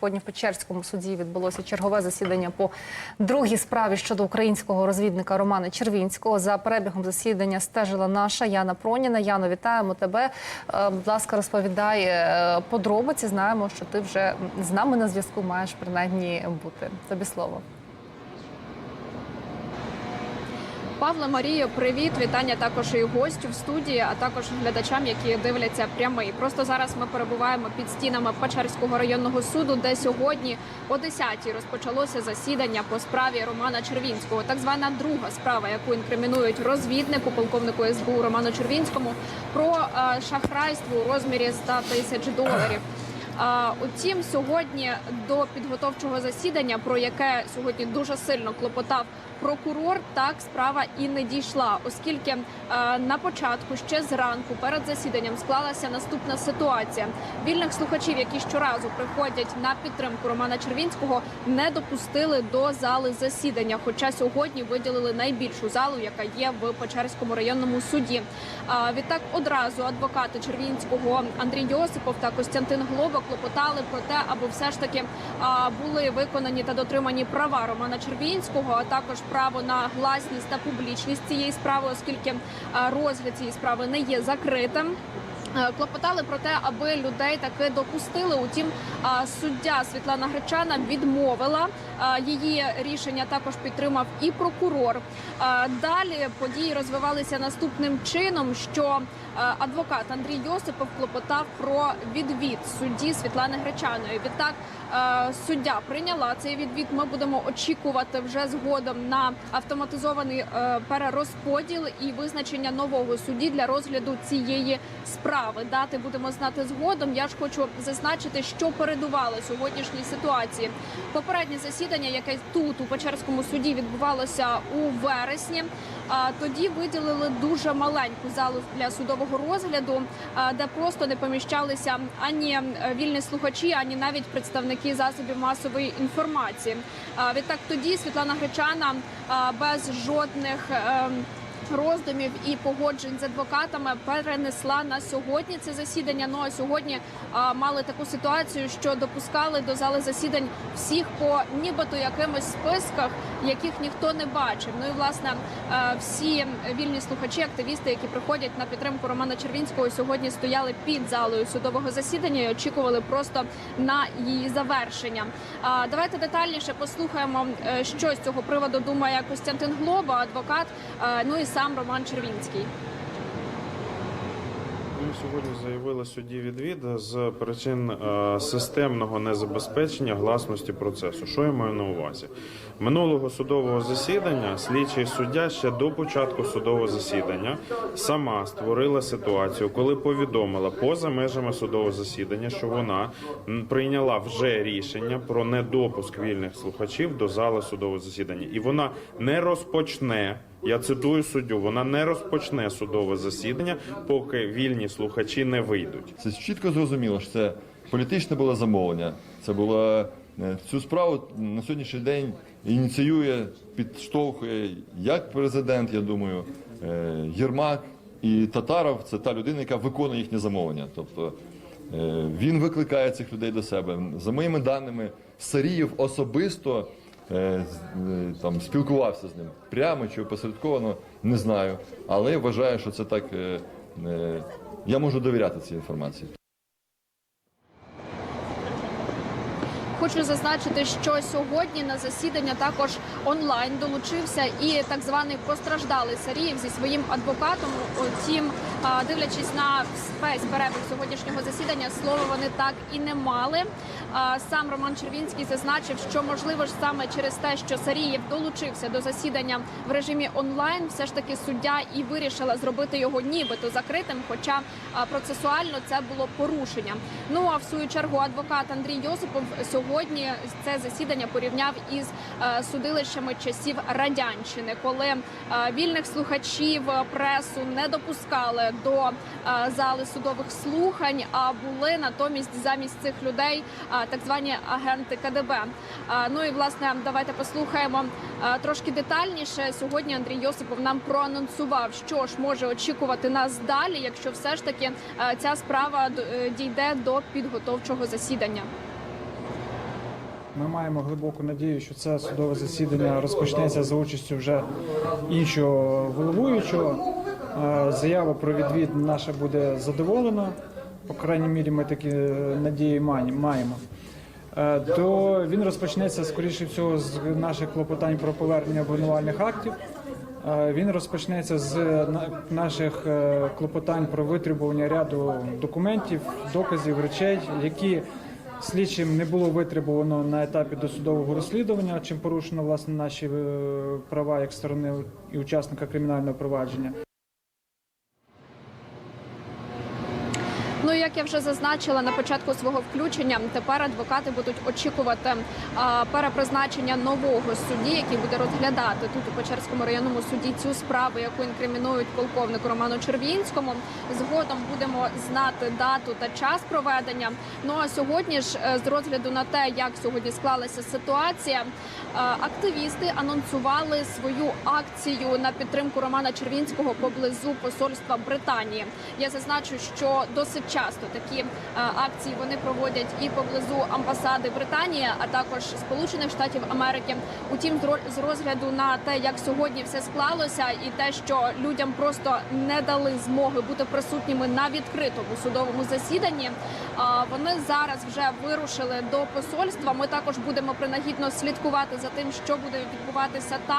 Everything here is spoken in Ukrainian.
Сьогодні в Печерському суді відбулося чергове засідання по другій справі щодо українського розвідника Романа Червінського. За перебігом засідання стежила наша Яна Проніна. Яно, вітаємо тебе. Е, Будь ласка, розповідай е, подробиці. Знаємо, що ти вже з нами на зв'язку маєш принаймні бути. Тобі слово. Павло Марію, привіт, вітання також і гостю в студії, а також глядачам, які дивляться прямий. Просто зараз ми перебуваємо під стінами Печерського районного суду, де сьогодні о 10-й розпочалося засідання по справі Романа Червінського. Так звана друга справа, яку інкримінують розвіднику, полковнику СБУ Роману Червінському, про е, шахрайство у розмірі 100 тисяч доларів. Утім, сьогодні до підготовчого засідання, про яке сьогодні дуже сильно клопотав прокурор, так справа і не дійшла, оскільки на початку ще зранку перед засіданням склалася наступна ситуація. Вільних слухачів, які щоразу приходять на підтримку Романа Червінського, не допустили до зали засідання. Хоча сьогодні виділили найбільшу залу, яка є в Печерському районному суді. А, відтак одразу адвокати Червінського Андрій Йосипов та Костянтин Глоба клопотали про те, аби все ж таки були виконані та дотримані права Романа Червінського, а також право на гласність та публічність цієї справи, оскільки розгляд цієї справи не є закритим. Е, Клопотали про те, аби людей таки допустили. Утім, суддя Світлана Гречана відмовила. Її рішення також підтримав і прокурор. Далі події розвивалися наступним чином, що адвокат Андрій Йосипов клопотав про відвід судді Світлани Гречаної. Відтак суддя прийняла цей відвід. Ми будемо очікувати вже згодом на автоматизований е, перерозподіл і визначення нового судді для розгляду цієї справи. Дати будемо знати згодом. Я ж хочу зазначити, що передувало сьогоднішній ситуації. Попереднє засідання, яке тут у Печерському суді відбувалося у вересні. Тоді виділили дуже маленьку залу для судового розгляду, де просто не поміщалися ані е, вільні слухачі, ані навіть представники засобів масової інформації. Відтак тоді Світлана Гречана без жодних. Роздумів і погоджень з адвокатами перенесла на сьогодні це засідання. Ну а сьогодні а, мали таку ситуацію, що допускали до зали засідань всіх по нібито якимось списках, яких ніхто не бачив. Ну і власне всі вільні слухачі, активісти, які приходять на підтримку Романа Червінського, сьогодні стояли під залою судового засідання і очікували просто на її завершення. А, Давайте детальніше послухаємо, е, що з цього приводу думає Костянтин Глоба, адвокат. е, Ну і сам Роман Червінський. Ми сьогодні заявили судді відвід з причин е, системного незабезпечення гласності процесу. Що я маю на увазі? Минулого судового засідання слідчий суддя ще до початку судового засідання сама створила ситуацію, коли повідомила поза межами судового засідання, що вона прийняла вже рішення про недопуск вільних слухачів до зали судового засідання, і вона не розпочне. Я цитую суддю, вона не розпочне судове засідання, поки вільні слухачі не вийдуть. Це чітко зрозуміло, що це політичне було замовлення. Це було е, цю справу на сьогоднішній день ініціює, підштовхує як президент, я думаю, е, Єрмак і Татаров це та людина, яка виконує їхнє замовлення. Тобто е, він викликає цих людей до себе. За моїми даними, Сарієв особисто там спілкувався з ним прямо чи опосередковано, не знаю. Але вважаю, що це так. е, е, Я можу довіряти цій інформації. Хочу зазначити, що сьогодні на засідання також онлайн долучився і так званий постраждалий Сарієв зі своїм адвокатом. Утім, дивлячись на весь перебіг сьогоднішнього засідання, слова вони так і не мали. Сам Роман Червінський зазначив, що можливо ж саме через те, що Сарієв долучився до засідання в режимі онлайн, все ж таки суддя і вирішила зробити його нібито закритим, хоча процесуально це було порушення. Ну а в свою чергу адвокат Андрій Йосипов сьогодні це засідання порівняв із е, судилищами часів радянщини, коли е, вільних слухачів е, пресу не допускали до зали судових слухань, а були натомість замість цих людей так звані агенти КДБ. Ну і власне давайте послухаємо трошки детальніше. Сьогодні Андрій Йосипов нам проанонсував, що ж може очікувати нас далі, якщо все ж таки ця справа дійде до підготовчого засідання. Ми маємо глибоку надію, що це судове засідання розпочнеться за участю вже іншого головуючого. Е, Заява про відвід наша буде задоволена. По крайній мірі, ми такі е, надії маємо. Е, То він розпочнеться скоріше всього з наших клопотань про повернення обвинувальних актів. Він розпочнеться з на- наших клопотань про витребування ряду документів, доказів, речей, які слідчим не було витребувано на етапі досудового розслідування, чим порушено власне наші е, права як сторони і учасника кримінального провадження. Ну як я вже зазначила на початку свого включення, тепер адвокати будуть очікувати перепризначення нового судді, який буде розглядати тут у Печерському районному суді цю справу, яку інкримінують полковнику Роману Червінському. Згодом будемо знати дату та час проведення. Ну а сьогодні ж е, з розгляду на те, як сьогодні склалася ситуація, е, активісти анонсували свою акцію на підтримку Романа Червінського поблизу посольства Британії. Я зазначу, що досить часто такі е, акції вони проводять і поблизу амбасади Британії, а також Сполучених Штатів Америки. Утім, з ро- з розгляду на те, як сьогодні все склалося, і те, що людям просто не дали змоги бути присутніми на відкритому судовому засіданні. Вони зараз вже вирушили до посольства. Ми також будемо принагідно слідкувати за тим, що буде відбуватися там.